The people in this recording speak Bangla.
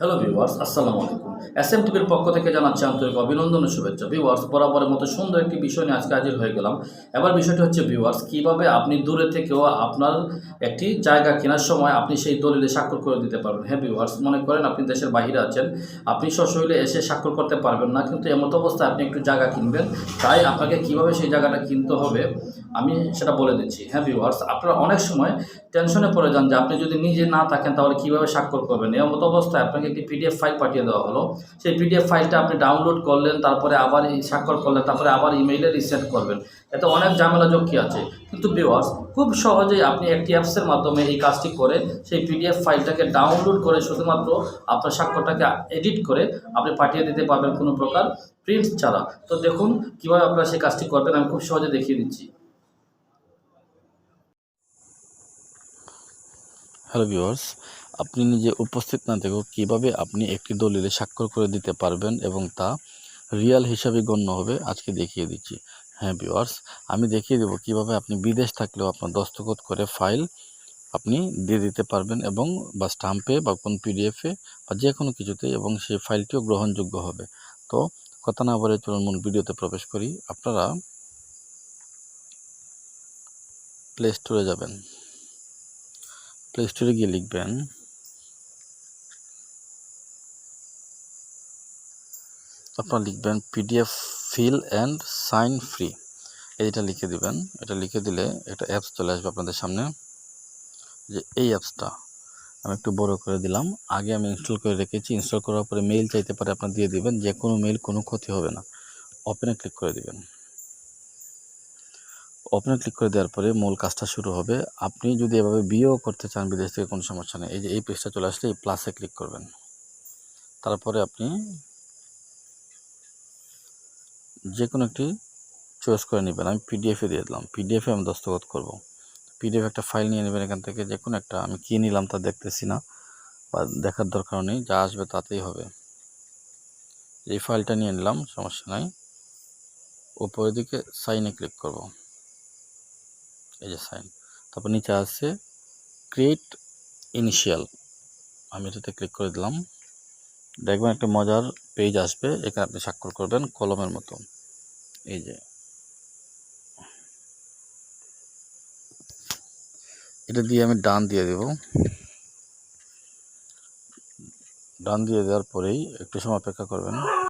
হ্যালো ভিউয়ার্স আসসালামু আলাইকুম। এস এম টিভির পক্ষ থেকে জানাচ্ছি আন্তরিক অভিনন্দন ও শুভেচ্ছা। ভিউয়ার্স বরাবরের মতো সুন্দর একটি বিষয় নিয়ে আজকে হাজির হয়ে গেলাম। এবার বিষয়টি হচ্ছে ভিউয়ার্স কীভাবে আপনি দূরে থেকেও আপনার একটি জায়গা কেনার সময় আপনি সেই দলিলে স্বাক্ষর করে দিতে পারবেন। হ্যাঁ ভিউয়ার্স মনে করেন আপনি দেশের বাইরে আছেন, আপনি সশরীরে এসে স্বাক্ষর করতে পারবেন না, কিন্তু এমত অবস্থায় আপনি একটু জায়গা কিনবেন। তাই আপনাকে কীভাবে সেই জায়গাটা কিনতে হবে, আমি সেটা বলে দিচ্ছি। হ্যাঁ ভিউয়ার্স আপনারা অনেক সময় টেনশনে পড়ে যান যে আপনি যদি নিজে না থাকেন তাহলে কীভাবে স্বাক্ষর করবেন? এমত অবস্থায় আপনাকে একটি পিডিএফ ফাইল পাঠিয়ে দেওয়া হলো। সেই পিডিএফ ফাইলটা আপনি ডাউনলোড করলেন, তারপরে আবার স্বাক্ষর করলেন, তারপরে আবার ইমেইলে রিসেট করবেন। এতে অনেক ঝামেলা যোগ্য আছে। কিন্তু ভিউয়ার্স খুব সহজেই আপনি একটি অ্যাপসের মাধ্যমে এই কাজটি করে সেই পিডিএফ ফাইলটাকে ডাউনলোড করে শুধুমাত্র আপনার স্বাক্ষরটাকে এডিট করে আপনি পাঠিয়ে দিতে পারবেন কোনো প্রকার প্রিন্ট ছাড়া। তো দেখুন কীভাবে আপনারা সেই কাজটি করবেন, আমি খুব সহজে দেখিয়ে দিচ্ছি। হ্যালো ভিউয়ার্স, আপনি নিজে উপস্থিত না থেকেও কীভাবে আপনি একটি দলিলে স্বাক্ষর করে দিতে পারবেন এবং তা রিয়াল হিসাবে গণ্য হবে, আজকে দেখিয়ে দিচ্ছি। হ্যাঁ ভিউয়ার্স, আমি দেখিয়ে দেবো কীভাবে আপনি বিদেশ থাকলেও আপনার দস্তখত করে ফাইল আপনি দিয়ে দিতে পারবেন এবং বা স্টাম্পে বা কোন পিডিএফে বা যে কোনো কিছুতে এবং সেই ফাইলটিও গ্রহণযোগ্য হবে। তো কথা না বলে চলুন মূল ভিডিওতে প্রবেশ করি। আপনারা প্লে স্টোরে যাবেন। প্লে স্টোরে গিয়ে লিখবেন। আপনারা লিখবেন PDF fill and sign free এইটা লিখে দিবেন। এটা লিখে দিলে একটা অ্যাপস চলে আসবে আপনাদের সামনে। যে এই অ্যাপসটা আমি একটু বড় করে দিলাম। আগে আমি ইনস্টল করে রেখেছি। ইনস্টল করার পরে মেইল চাইতে পারে আপনার দিয়ে দিবেন। যে কোনো মেইল কোনো ক্ষতি হবে না। ওপেনে ক্লিক করে দিবেন। ওপেনে ক্লিক করে দেওয়ার পরে মূল কাজটা শুরু হবে। আপনি যদি এভাবে বিয়েও করতে চান বিদেশ থেকে কোনো সমস্যা নেই। এই যে, এই পেজটা চলে আসলে এই প্লাসে ক্লিক করবেন। তারপরে আপনি যে কোনো একটি চয়েস করে নেবেন। আমি পিডিএফে দিয়ে দিলাম। পিডিএফে আমি দস্তখত করব। পিডিএফ একটা ফাইল নিয়ে নেবেন এখান থেকে। যে কোনো একটা আমি কী নিলাম তা দেখতেছি না বা দেখার দরকার নেই। যা আসবে তাতেই হবে। এই ফাইলটা নিয়ে নিলাম, সমস্যা নাই। উপরের দিকে সাইনে ক্লিক করব। এই যে সাইন। তারপর নিচে আছে ক্রিয়েট ইনিশিয়াল। আমি এটাতে ক্লিক করে দিলাম। দেখবেন একটা মজার পেজ আসবে, এখানে আপনি স্বাক্ষর করবেন কলমের মতো। এই যে। এটা দিয়ে আমি ডান দিয়ে দেব। ডান দিয়ে দেওয়ার পরেই একটু সময় অপেক্ষা করবেন।